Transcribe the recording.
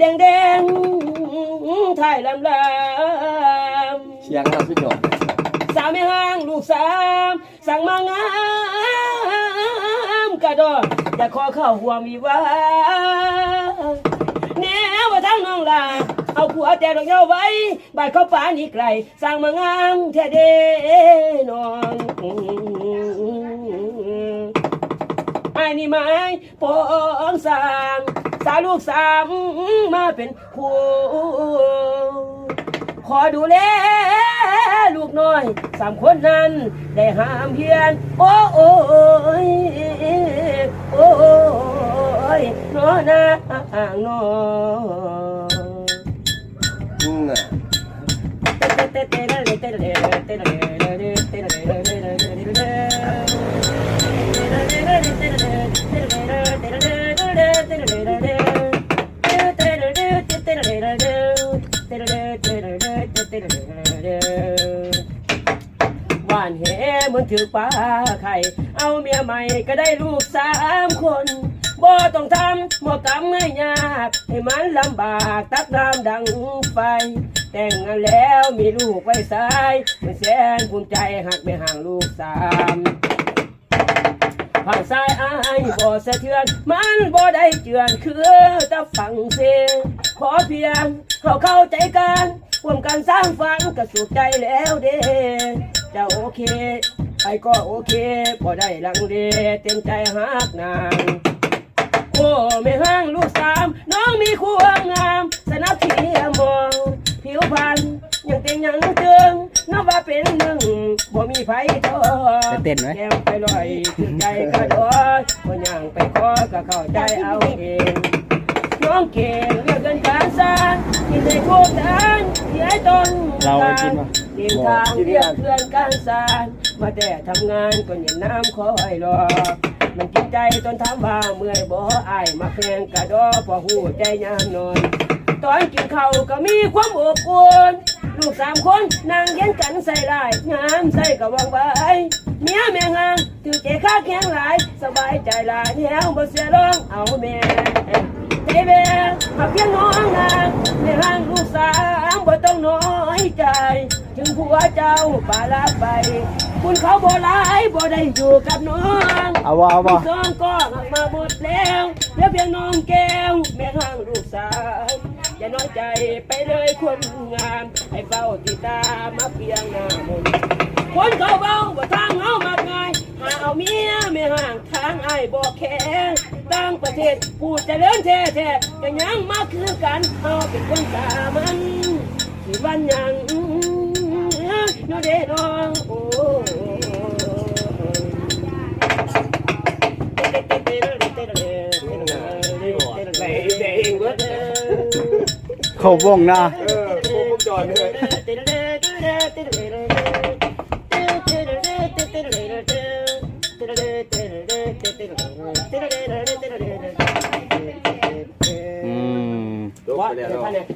แดงแดงๆถ่ายลำลำเสียงเราสุดยอดสาวไม่ห่างลูกสามสั่งมางามกระดออยากขอเข้าหัวมีว่าแนวว่าทั้งน้องลาเอาผัวแต่ดอกเย้าไว้บาดเข้าป่านี่ไกลสั่งมางามแท้เด้น้องไอ้นี่ไม้ปองสาง สาลูกสามมาเป็นครูขอดูแลลูกน้อยสามคนนั้น ได้ห้ามเพียน โอ้โอ้ยโอ้ยน้อนะนออืมน่ะ หวานแหเหมือนถือปลาไข่ เอาเมียใหม่ก็ได้ลูกสามคนบ่ต้องทำหมอกรรมง่ายยาก ให้มันลำบากตักน้ำดังไฟ แต่งงานแล้วมีลูกไว้สายเป็นแสนภูมิใจหักไม่ห่างลูกสามผ่านสายอายบ่สะเทือน มันบ่ได้เจือนคือตะฟังเสียงขอเพียง เขาเข้าใจกันร่วมกันสร้างฝันก็สุขใจแล้วเด้จะโอเคไปก็โอเคบ่ได้ลังเลเต็มใจหักนางโอ้ไม่ห่างลูกสามน้องมีคู่งามสนับเทียมมองผิวพรรณยังเต็งยังเติงนับว่าเป็นหนึ่งบ่มีไผทอจะเต้นไหมแก้วไปลอยถึงใจก็ดอยบ่ย่างไปขอก็เข้าใจเอาเองน้องเก่ง ในทุกด้านที่ให้ตนเราไปกินวะเดินทางเรียกเพื่อนการสางมาแต่ทำงานก็เห็นน้ำคอยรอ มันกินใจจนถามว่าเมื่อยบ่อายมาแข่งกระดอพอหูใจยามนอน ตอนกินข้าวก็มีความอบอุ่นลูกสามคนนั่งเย็นกันใส่ได้งามใส่กับวางใบเมียแม่งามถือเจ้ข้าแข็งหลาย สบายใจหลายแถวบ่เสียร้องเอาแม่ใจแม่หากเพียงน้องนาง แม่ห่างลูกสามบ่ต้องน้อยใจ ถึงผัวเจ้าป่าลาไป คุณเขาบ่หลายบ่ได้อยู่กับน้องเอาวะเอาวะสองก็หักมาหมดแล้วเหลือเพียงน้องแก้ว แม่ห้างลูกสาวอย่าน้อยใจไปเลยคนงาม ให้เฝ้าติดตามมาเพียงหน้ามนต์คนเขาเบาว่าทางเฮามากง่ายหาเอาเมียไม่ห่างทางไอ้ายบอกแค่ตั้งประเทศพูดเจริญแท้แท้ๆก็ยังมาคือกันเฮาเป็นคนสามันที่วันยังโนเดโนโอ้เขาวงนะเออครบวงจรเลย อืม จบว่าไปเดี๋ยวว ท่านเนี่ย